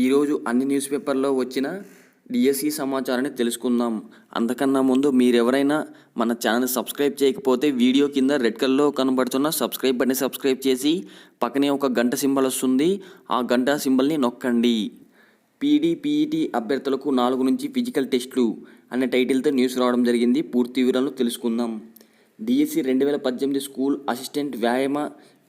ఈరోజు అన్ని న్యూస్ పేపర్లో వచ్చిన డిఎస్సి సమాచారాన్ని తెలుసుకుందాం. అంతకన్నా ముందు మీరెవరైనా మన ఛానల్ సబ్స్క్రైబ్ చేయకపోతే వీడియో కింద రెడ్ కలర్లో కనబడుతున్న సబ్స్క్రైబ్ బటన్ సబ్స్క్రైబ్ చేసి పక్కనే ఒక గంట సింబల్ వస్తుంది. ఆ గంట సింబల్ని నొక్కండి. పీడీపీఈటీ అభ్యర్థులకు నాలుగు నుంచి ఫిజికల్ టెస్టులు అనే టైటిల్తో న్యూస్ రావడం జరిగింది. పూర్తి వివరాలు తెలుసుకుందాం. డిఎస్సి రెండు వేల పద్దెనిమిది స్కూల్ అసిస్టెంట్ వ్యాయామ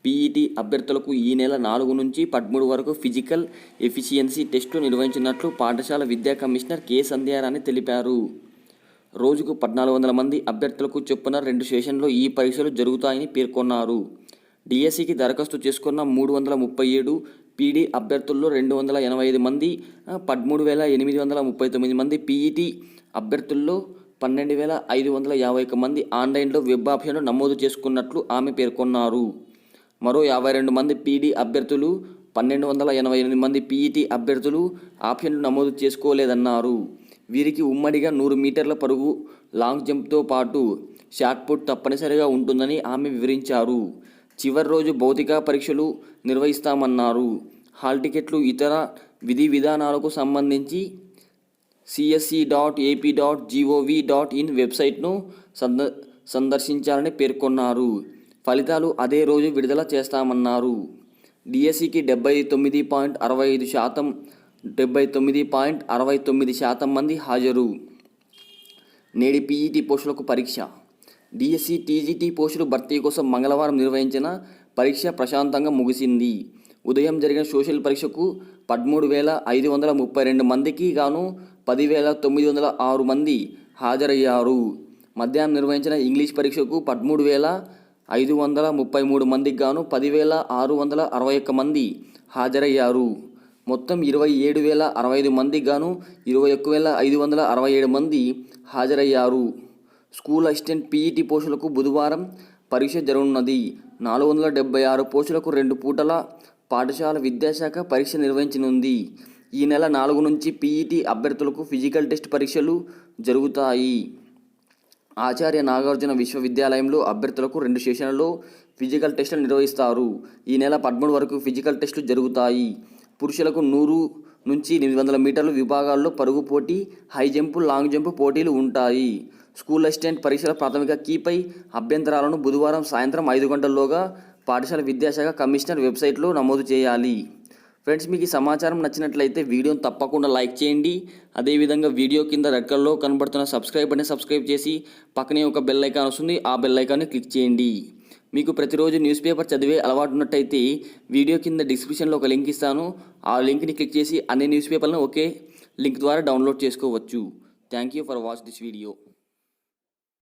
పీఈటీ అభ్యర్థులకు ఈ నెల నాలుగు నుంచి పదమూడు వరకు ఫిజికల్ ఎఫిషియన్సీ టెస్టులు నిర్వహించినట్లు పాఠశాల విద్యా కమిషనర్ కె. సంధ్యారాణి తెలిపారు. రోజుకు పద్నాలుగు వందల మంది అభ్యర్థులకు చొప్పున రెండు సెషన్లో ఈ పరీక్షలు జరుగుతాయని పేర్కొన్నారు. డిఎస్సికి దరఖాస్తు చేసుకున్న మూడు వందల ముప్పై ఏడు పీడీ అభ్యర్థుల్లో రెండు వందల ఎనభై ఐదు మంది పదమూడు వేల ఎనిమిది వందల ముప్పై తొమ్మిది మంది పీఈటీ అభ్యర్థుల్లో పన్నెండు వేల ఐదు వందల యాభై ఒక్క మంది ఆన్లైన్లో వెబ్ ఆప్షన్లు నమోదు చేసుకున్నట్లు ఆమె పేర్కొన్నారు. మరో యాభై రెండు మంది పీడీ అభ్యర్థులు పన్నెండు వందల ఎనభై ఎనిమిది మంది పీఈటీ అభ్యర్థులు ఆప్షన్లు నమోదు చేసుకోలేదన్నారు. వీరికి ఉమ్మడిగా నూరు మీటర్ల పరుగు లాంగ్ జంప్తో పాటు షార్ట్ పుట్ తప్పనిసరిగా ఉంటుందని ఆమె వివరించారు. చివరి రోజు భౌతిక పరీక్షలు నిర్వహిస్తామన్నారు. హాల్ టికెట్లు ఇతర విధి విధానాలకు సంబంధించి CSC dot AP dot G O V dot in వెబ్సైట్ను సంద సందర్శించాలని పేర్కొన్నారు. ఫలితాలు అదే రోజు విడుదల చేస్తామన్నారు. డిఎస్సికి డెబ్బై తొమ్మిది పాయింట్ అరవై ఐదు శాతం డెబ్బై తొమ్మిది పాయింట్ అరవై తొమ్మిది శాతం మంది హాజరు. నేడి పీఈటీ పోస్టులకు పరీక్ష. డిఎస్సి టీజీటీ పోస్టులు భర్తీ కోసం మంగళవారం నిర్వహించిన పరీక్ష ప్రశాంతంగా ముగిసింది. ఉదయం జరిగిన సోషల్ పరీక్షకు పదమూడు వేల ఐదు వందల ముప్పై రెండు మందికి గాను పదివేల తొమ్మిది వందల ఆరు మంది హాజరయ్యారు. మధ్యాహ్నం నిర్వహించిన ఇంగ్లీష్ పరీక్షకు పదమూడు వేల ఐదు వందల ముప్పై మూడు మందికి గాను పదివేల ఆరు వందల అరవై ఒక్క మంది హాజరయ్యారు. మొత్తం ఇరవై ఏడు వేల అరవై ఐదు మందికి గాను ఇరవై ఒక్క వేల ఐదు వందల అరవై ఏడు మంది హాజరయ్యారు. స్కూల్ అసిస్టెంట్ పీఈటీ పోస్టులకు బుధవారం పరీక్ష జరగనున్నది. నాలుగు వందల డెబ్బై ఆరు పోస్టులకు రెండు పూటల పాఠశాల విద్యాశాఖ పరీక్ష నిర్వహించనుంది. ఈ నెల నాలుగు నుంచి పీఈటీ అభ్యర్థులకు ఫిజికల్ టెస్ట్ పరీక్షలు జరుగుతాయి. ఆచార్య నాగార్జున విశ్వవిద్యాలయంలో అభ్యర్థులకు రెండు సెషన్లలో ఫిజికల్ టెస్టులు నిర్వహిస్తారు. ఈ నెల పదమూడు వరకు ఫిజికల్ టెస్టులు జరుగుతాయి. పురుషులకు నూరు నుంచి ఎనిమిది వందల మీటర్ల విభాగాల్లో పరుగు పోటీ హై జంప్ లాంగ్ జంప్ పోటీలు ఉంటాయి. స్కూల్ అసిస్టెంట్ పరీక్షల ప్రాథమిక కీపై అభ్యంతరాలను బుధవారం సాయంత్రం ఐదు గంటల్లోగా పాఠశాల విద్యాశాఖ కమిషనర్ వెబ్సైట్లో నమోదు చేయాలి. ఫ్రెండ్స్ మీకు ఈ సమాచారం నచ్చినట్లయితే వీడియోని తప్పకుండా లైక్ చేయండి. అదేవిధంగా వీడియో కింద రెడ్ కలర్లో కనబడుతున్న సబ్స్క్రైబ్ అని సబ్స్క్రైబ్ చేసి పక్కనే ఒక బెల్ ఐకాన్ వస్తుంది. ఆ బెల్ ఐకాన్ని క్లిక్ చేయండి. మీకు ప్రతిరోజు న్యూస్ పేపర్ చదివే అలవాటు ఉన్నట్టయితే వీడియో కింద డిస్క్రిప్షన్లో ఒక లింక్ ఇస్తాను. ఆ లింక్ని క్లిక్ చేసి అన్ని న్యూస్ పేపర్లను ఒకే లింక్ ద్వారా డౌన్లోడ్ చేసుకోవచ్చు. Thank you for watch this video